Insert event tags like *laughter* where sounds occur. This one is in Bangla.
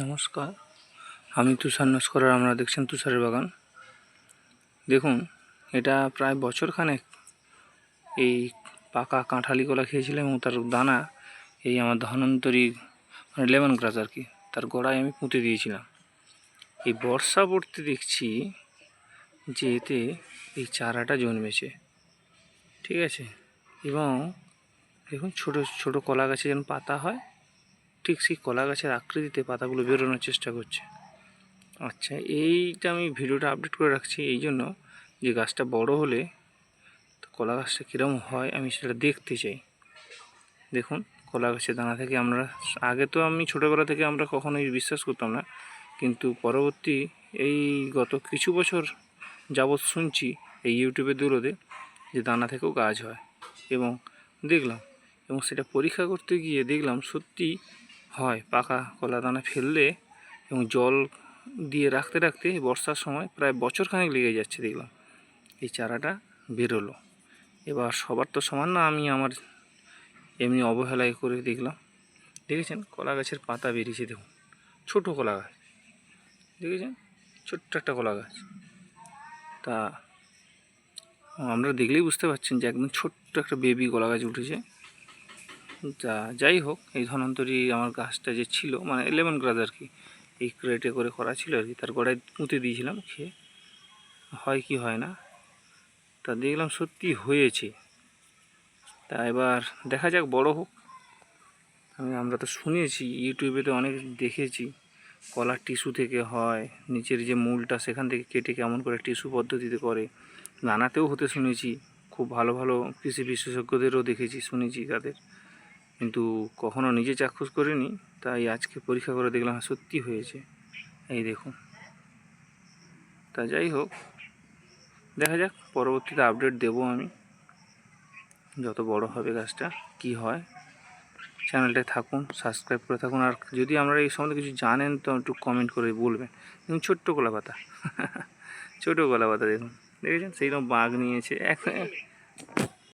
নমস্কার। আমি তুষার নস্কর আপনারা দেখছেন তুষারের বাগান। দেখুন, এটা প্রায় বছরখানেক এই পাকা কাঁঠালি কলা খেয়েছিলাম এবং তার দানা এই আমার ধনন্তরী মানে লেমন গ্রাস আর কি, তার গোড়ায় আমি পুঁতে দিয়েছিলাম। এই বর্ষা পড়তে দেখছি যে এতে এই চারাটা জন্মেছে, ঠিক আছে? এবং দেখুন, ছোট ছোট কলা গাছে যেন পাতা হয় ঠিক সেই কলা গাছের আকৃতিতে পাতাগুলো বেরোনোর চেষ্টা করছে। আচ্ছা এইটা আমি ভিডিওটা আপডেট করে রাখছি এই জন্য যে গাছটা বড় হলে কলা গাছটা কীরকম হয় আমি সেটা দেখতে চাই। দেখুন, কলা গাছের দানা থেকে আমরা, আগে তো আমি ছোটোবেলা থেকে আমরা কখনোই বিশ্বাস করতাম না, কিন্তু পরবর্তী এই গত কিছু বছর যাবৎ শুনছি এই ইউটিউবের দৌলতে যে দানা থেকেও গাছ হয় এবং দেখলাম এবং সেটা পরীক্ষা করতে গিয়ে দেখলাম সত্যি হয়, পাকা কলা দানা ফেললে এবং জল দিয়ে রাখতে রাখতে বর্ষার সময় প্রায় বছরখানেক লেগে যাচ্ছে দেখলাম। এই চারাটা বেরোলো। এবার সবার তো সমান না, আমি আমার এমনি অবহেলায় করে দেখলাম। দেখেছেন? কলা গাছের পাতা বেরিয়েছে দেখুন। ছোট কলা গাছ। দেখেছেন? ছোট্ট একটা কলা গাছ। তা আমরা দেখলেই বুঝতে পারছেন যে একদম ছোট্ট একটা বেবি কলা গাছ উঠেছে। যাই হোক, এই ধনন্তরী আমার গাছটা যে ছিল মানে লেমন গ্রাস আর কি, এই ক্রেটে করে করা ছিল আর কি, তার গোড়ায় পুঁতে দিয়েছিলাম, খেয়ে। হয় কি হয় না, তা দেখলাম সত্যি হয়েছে। তা এবার দেখা যাক, বড় হোক। আমি, আমরা তো শুনেছি ইউটিউবে তো অনেক দেখেছি, কলার টিস্যু থেকে হয়, নিচের যে মূলটা সেখান থেকে কেটে কেমন করে টিস্যু পদ্ধতিতে করে। নানাতেও হতে শুনেছি, খুব ভালো ভালো কৃষি বিশেষজ্ঞদেরও দেখেছি, শুনেছি তাদের। কিন্তু কখনো নিজে চাক্ষুষ করিনি তাই আজকে পরীক্ষা করে দেখলাম হ্যাঁ, সত্যি হয়েছে। এই দেখুন। তা যাই হোক দেখা যাক পরবর্তীতে আপডেট দেবো আমি। যত বড় হবে গাছটা কি হয়। চ্যানেলটায় থাকুন সাবস্ক্রাইব করে থাকুন আর যদি আমরা এই সম্বন্ধে কিছু জানেন তো একটু কমেন্ট করে বলবেন। দেখুন ছোট্ট কলা পাতা। *laughs* ছোটো কলা পাতা দেখুন। দেখেছেন? সেইরকম বাঘ নিয়েছে। এক *laughs*